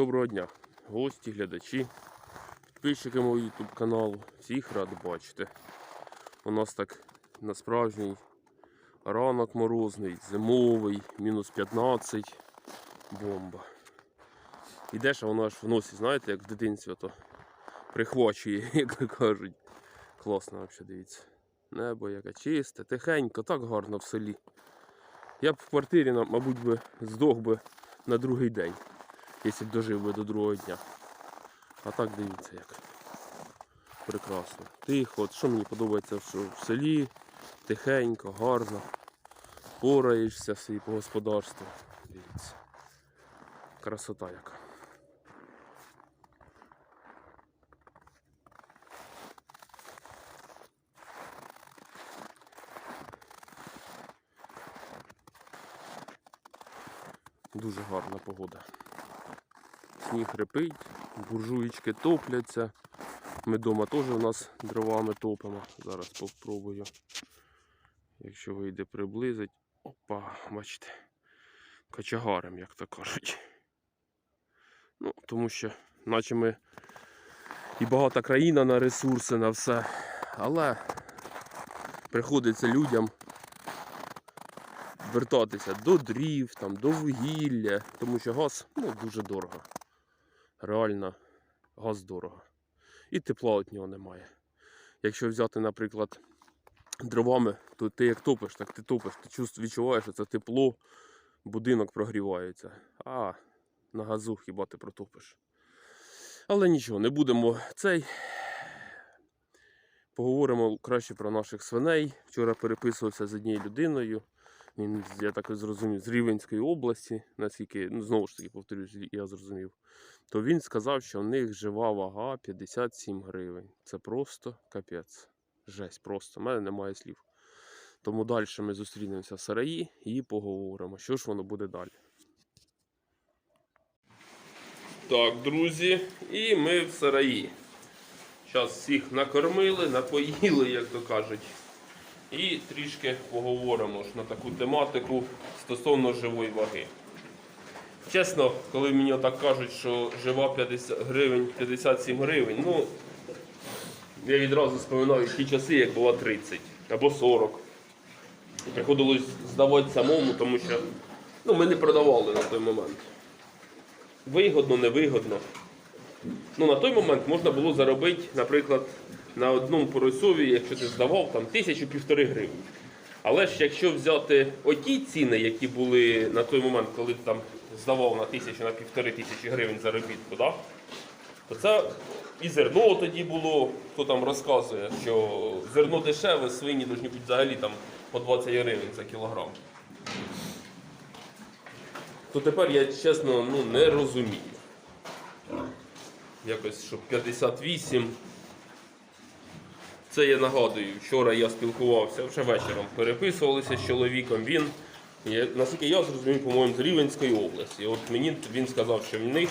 доброго дня, гості, глядачі, підписчики мого YouTube каналу. Всіх рад бачити. У нас так на справжній ранок морозний, зимовий, мінус 15, бомба. Ідеш, а воно аж в носі, знаєте, як в дитинстві то прихвачує, як кажуть. Класно взагалі, дивіться. Небо яке чисте, тихенько, так гарно в селі. Я б в квартирі, мабуть, би здох би на другий день, якщо дожив би до другого дня. А так дивіться як. Прекрасно. Тихо, от що мені подобається, що в селі тихенько, гарно. Пораєшся собі по господарству. Дивіться. Красота яка. Дуже гарна погода. Сніг репить, буржуєчки топляться. Ми вдома теж у нас дровами топимо. Зараз попробую. Якщо вийде приблизить. Опа, бачите. Качагарем, як то кажуть. Ну, тому що, наче ми і багата країна на ресурси, на все. Але приходиться людям вертатися до дрів, там, до вугілля, тому що газ ну, дуже дорого. Реально, газ дорого. І тепла від нього немає. Якщо взяти, наприклад, дровами, то ти як топиш, так ти топиш, ти відчуваєш, що це тепло, будинок прогрівається. А на газу хіба ти протопиш. Але нічого, не будемо цей. Поговоримо краще про наших свиней. Вчора переписувався з однією людиною. Він, я так зрозумів, з Рівенської області, наскільки, ну знову ж таки, повторюсь, я зрозумів. То він сказав, що в них жива вага 57 гривень. Це просто капець. Жесть, просто. У мене немає слів. Тому далі ми зустрінемося в сараї і поговоримо, що ж воно буде далі. Так, друзі, і ми в сараї. Зараз всіх накормили, напоїли, як то кажуть. І трішки поговоримо ж на таку тематику стосовно живої ваги. Чесно, коли мені так кажуть, що жива 50 гривень, 57 гривень, ну я відразу споминаю ті часи, як була 30 або 40. Приходилось здавати самому, тому що ну, ми не продавали на той момент. Вигодно, невигодно. Ну, на той момент можна було заробити, наприклад, на одному поросові, якщо ти здавав, там тисячу півтори гривень. Але ж якщо взяти оті ціни, які були на той момент, коли ти там здавав на тисячу, на півтори тисячі гривень заробітку, да? то це і зерно тоді було, хто там розказує, що зерно дешеве, свині повинні бути взагалі там по 20 гривень за кілограм. То тепер я чесно ну, не розумію. Якось, щоб 58. Це я нагадую, вчора я спілкувався вже вечором, переписувалися з чоловіком. Він, наскільки я зрозумів, по-моєму, з Рівенської області. От мені він сказав, що в них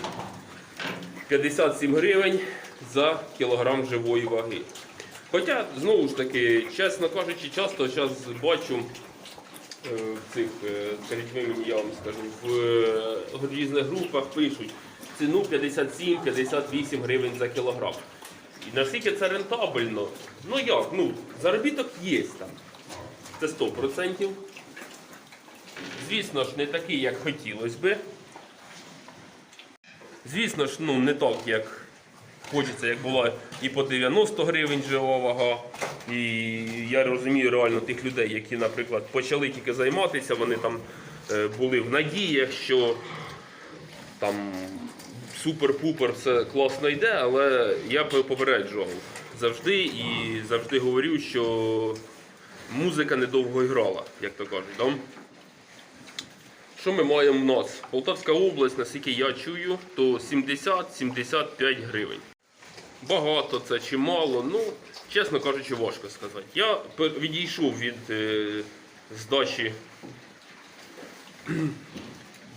57 гривень за кілограм живої ваги. Хоча, знову ж таки, чесно кажучи, часто зараз бачу е, в цих, е, скажіть мені, я вам скажу, е, в різних групах пишуть ціну 57-58 гривень за кілограм. І наскільки це рентабельно? Ну як? Ну, заробіток є там. Це 100%. Звісно ж, не такий, як хотілося би. Звісно ж, ну не так, як хочеться, як була і по 90 гривень жива вага. І я розумію реально тих людей, які, наприклад, почали тільки займатися, вони там е, були в надіях, що там супер-пупер все класно йде, але я попереджував завжди і завжди говорю, що музика недовго грала, як то кажуть. Да? Що ми маємо в нас? Полтавська область, наскільки я чую, то 70-75 гривень. Багато це чи мало, ну, чесно кажучи, важко сказати. Я відійшов від е, здачі.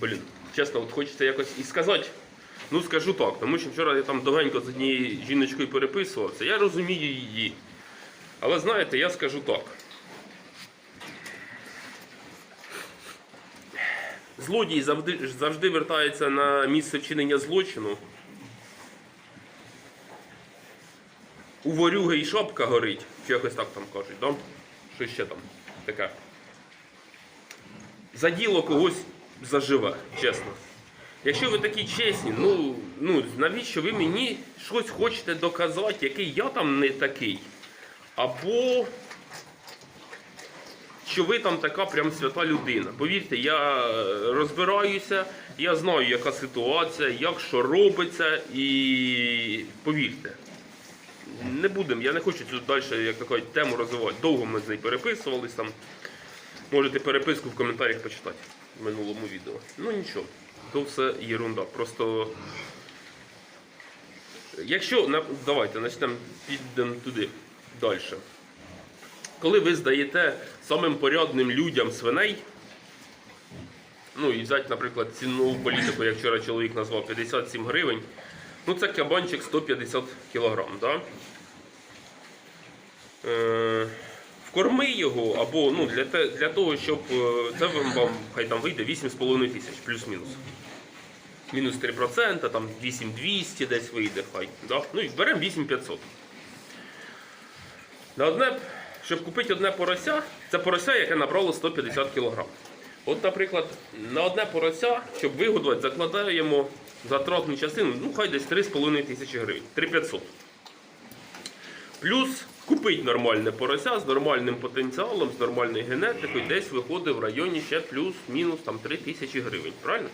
Блін, чесно, от хочеться якось і сказати. Ну, скажу так, тому що вчора я там довгенько з однією жіночкою переписувався. Я розумію її. Але знаєте, я скажу так. Злодій завжди, завжди вертається на місце вчинення злочину. У ворюги і шапка горить, чи якось так там кажуть, да? Що ще там таке? За діло когось заживе, чесно. Якщо ви такі чесні, ну, ну навіщо ви мені щось хочете доказати, який я там не такий? Або що ви там така прям свята людина. Повірте, я е, розбираюся, я знаю, яка ситуація, як що робиться, і повірте, не будемо, я не хочу цю далі, як то тему розвивати. Довго ми з нею переписувались там. Можете переписку в коментарях почитати в минулому відео. Ну нічого, то все єрунда. Просто якщо давайте почнемо підемо туди далі. Коли ви здаєте самим порядним людям свиней, ну і взяти, наприклад, цінову політику, як вчора чоловік назвав 57 гривень, ну це кабанчик 150 кг, да? Е, вкорми його, або ну, для, те, для того, щоб е, це вам, вам хай там вийде 8,5 тисяч, плюс-мінус. Мінус 3%, там 8200 десь вийде, хай. Да? Ну і беремо 8500. На одне, щоб купити одне порося, це порося, яке набрало 150 кг. От, наприклад, на одне порося, щоб вигодувати, закладаємо затратну частину, ну хай десь 3,5 тисячі гривень, 3500. Плюс купити нормальне порося з нормальним потенціалом, з нормальною генетикою, десь виходить в районі ще плюс-мінус там 3 тисячі гривень. Правильно?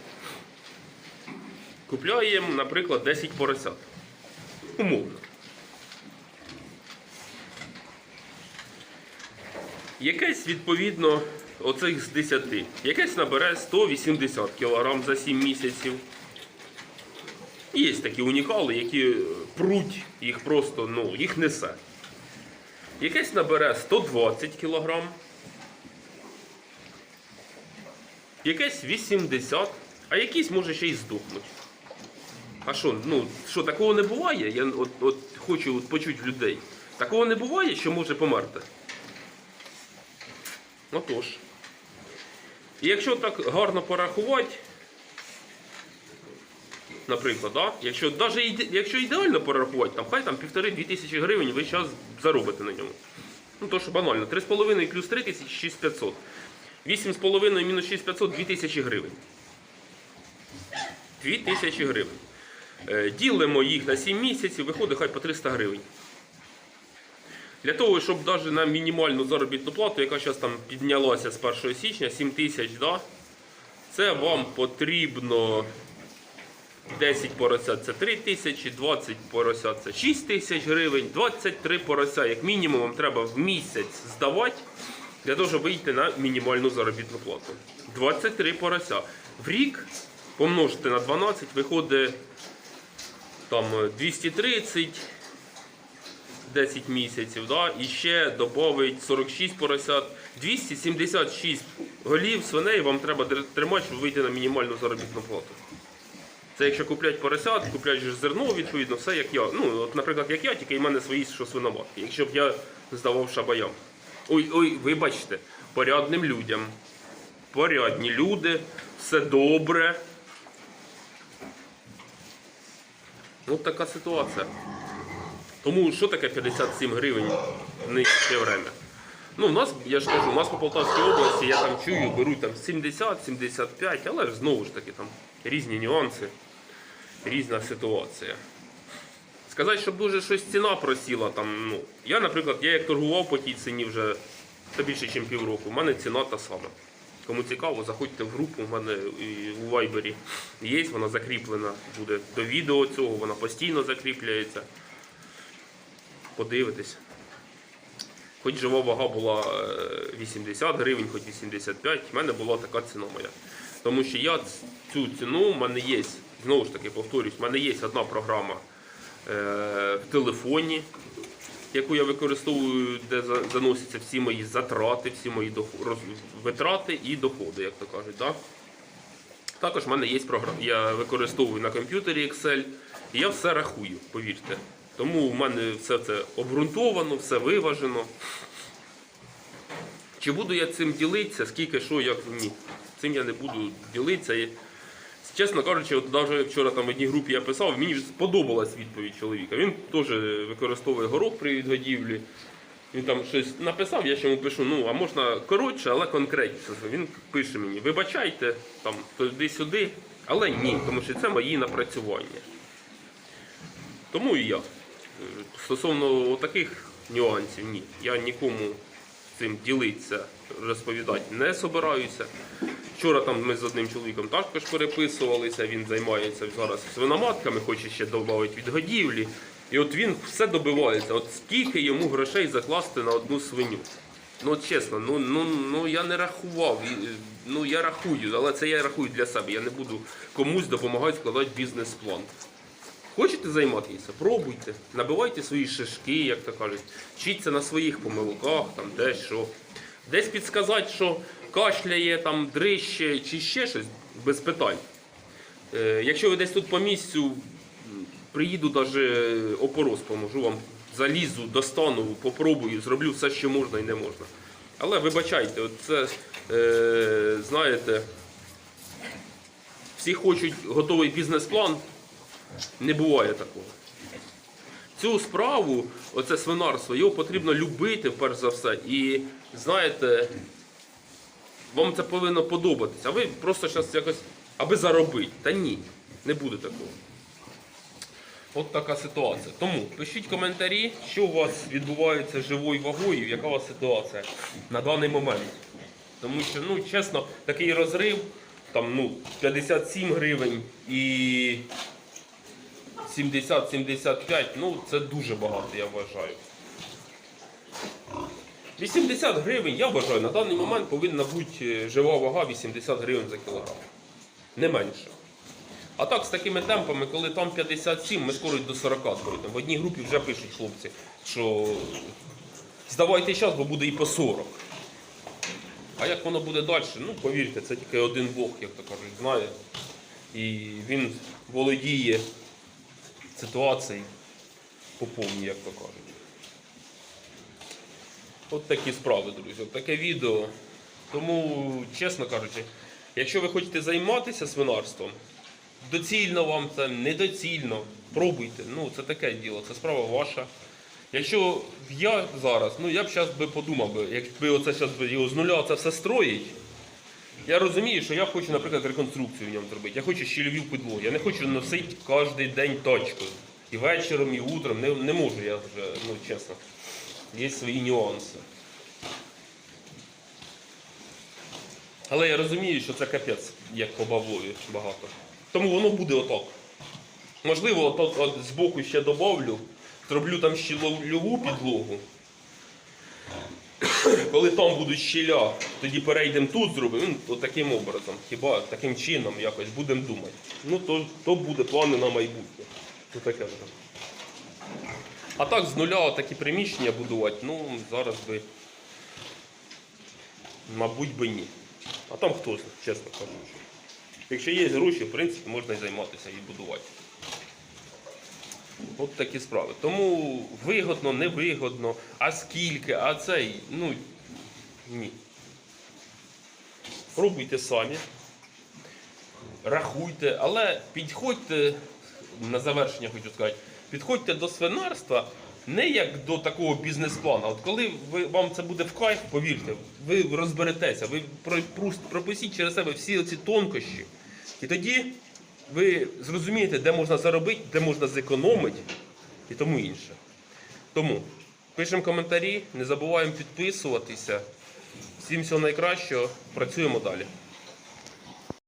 Купляємо, наприклад, 10 поросят. Умовно. Якесь відповідно оцих з 10. Якесь набере 180 кг за 7 місяців. Є такі унікали, які пруть, їх просто, ну, їх несе. Якесь набере 120 кг. Якесь 80, а якісь може ще й здохнуть. А що, ну, що, такого не буває? Я от, от хочу от почути людей. Такого не буває, що може померти. Отож. І якщо так гарно порахувати, наприклад, да? якщо, даже, якщо ідеально порахувати, там, хай там півтори-дві тисячі гривень ви зараз заробите на ньому. Ну то що банально, 3,5 плюс 3 тисячі 6500. 8,5 мінус 6500 2 тисячі гривень. 2 тисячі гривень. Е, Ділимо їх на 7 місяців, виходить хай по 300 гривень. Для того, щоб навіть на мінімальну заробітну плату, яка зараз там піднялася з 1 січня, 7 тисяч, да, це вам потрібно 10 поросят це 3 тисячі, 20 поросят це 6 тисяч гривень, 23 порося, як мінімум, вам треба в місяць здавати для того, щоб вийти на мінімальну заробітну плату. 23 порося. В рік помножити на 12, виходить там 230. 10 місяців, да? і ще додавить 46 поросят, 276 голів свиней вам треба тримати, щоб вийти на мінімальну заробітну плату. Це якщо куплять поросят, куплять же зерно, відповідно, все як я. Ну, от, наприклад, як я, тільки в мене свої що свиноматки. Якщо б я здавав шабаям. Ой, ой, вибачте, порядним людям. Порядні люди, все добре. От така ситуація. Тому що таке 57 гривень в нинішнє время? Ну, у нас, я ж кажу, у нас по Полтавській області, я там чую, беруть там 70-75, але ж знову ж таки там різні нюанси, різна ситуація. Сказати, щоб дуже щось ціна просіла, там, ну, я, наприклад, я як торгував по тій ціні вже більше, ніж півроку, у мене ціна та сама. Кому цікаво, заходьте в групу, у мене у Вайбері є, вона закріплена буде до відео цього, вона постійно закріпляється подивитись. Хоч жива вага була е, 80 гривень, хоч 85, в мене була така ціна моя. Тому що я цю ціну, в мене є, знову ж таки повторюсь, в мене є одна програма е, в телефоні, яку я використовую, де заносяться всі мої затрати, всі мої витрати і доходи, як то кажуть. Да? Також в мене є програма. Я використовую на комп'ютері Excel, і я все рахую, повірте. Тому в мене все це обґрунтовано, все виважено. Чи буду я цим ділитися, скільки що, як ні. цим я не буду ділитися. Чесно кажучи, от навіть вчора там в одній групі я писав, мені сподобалась відповідь чоловіка. Він теж використовує горох при відгодівлі. Він там щось написав, я ще йому пишу, ну а можна коротше, але конкретніше. Він пише мені, вибачайте, там туди-сюди, але ні, тому що це мої напрацювання. Тому і я. Е, Стосовно таких нюансів, ні. Я нікому цим ділитися, розповідати не собираюся. Вчора там ми з одним чоловіком також переписувалися, він займається зараз свиноматками, хоче ще додати відгодівлі. І от він все добивається. От скільки йому грошей закласти на одну свиню. Ну от чесно, ну, ну, ну я не рахував. Е, Ну я рахую, але це я рахую для себе. Я не буду комусь допомагати складати бізнес-план. Хочете займатися? Пробуйте, набивайте свої шишки, як то кажуть, вчіться на своїх помилках, там десь що. Десь підсказати, що кашляє, там дрище чи ще щось, без питань. Е, якщо ви десь тут по місцю, приїду навіть опорос, поможу вам, залізу, достану, попробую, зроблю все, що можна і не можна. Але вибачайте, це, е, знаєте, всі хочуть готовий бізнес-план, не буває такого. Цю справу, оце свинарство, його потрібно любити, перш за все. І знаєте, вам це повинно подобатися. А ви просто зараз якось, аби заробити. Та ні, не буде такого. От така ситуація. Тому пишіть коментарі, що у вас відбувається живою вагою, яка у вас ситуація на даний момент. Тому що, ну, чесно, такий розрив, там, ну, 57 гривень і 70-75, ну це дуже багато, я вважаю. 80 гривень, я вважаю, на даний момент повинна бути е, жива вага 80 гривень за кілограм. Не менше. А так, з такими темпами, коли там 57, ми скоро до 40 дойдемо. В одній групі вже пишуть хлопці, що здавайте час, бо буде і по 40. А як воно буде далі? Ну, повірте, це тільки один Бог, як то кажуть, знає. І він володіє ситуації по повній, як то кажуть. От такі справи, друзі. От таке відео. Тому, чесно кажучи, якщо ви хочете займатися свинарством, доцільно вам це, недоцільно, пробуйте. Ну, це таке діло, це справа ваша. Якщо я зараз, ну я б зараз би подумав, якби оце зараз його з нуля це все строїть, я розумію, що я хочу, наприклад, реконструкцію в ньому зробити. Я хочу щільові підлоги. Я не хочу носити кожен день точку. І вечором, і утром. Не, не можу я вже, ну чесно. Є свої нюанси. Але я розумію, що це капець, як по бавлові багато. Тому воно буде отак. Можливо, от, от, збоку ще добавлю, зроблю там щільову підлогу. Коли там будуть щіля, тоді перейдемо тут, зробимо ну, таким образом. Хіба таким чином якось будемо думати. Ну, то, то буде плани на майбутнє. То таке вже. А так з нуля такі приміщення будувати, ну зараз би, мабуть, би ні. А там хто чесно кажучи. Якщо є гроші, в принципі, можна і займатися і будувати. От такі справи. Тому вигодно, невигодно, а скільки, а цей, ну ні. Пробуйте самі, рахуйте, але підходьте, на завершення хочу сказати, підходьте до свинарства не як до такого бізнес-плану. От коли ви, вам це буде в кайф, повірте, ви розберетеся, ви про- пропустіть через себе всі ці тонкощі. І тоді ви зрозумієте, де можна заробити, де можна зекономити і тому інше. Тому пишемо коментарі, не забуваємо підписуватися. Всім всього найкращого, працюємо далі.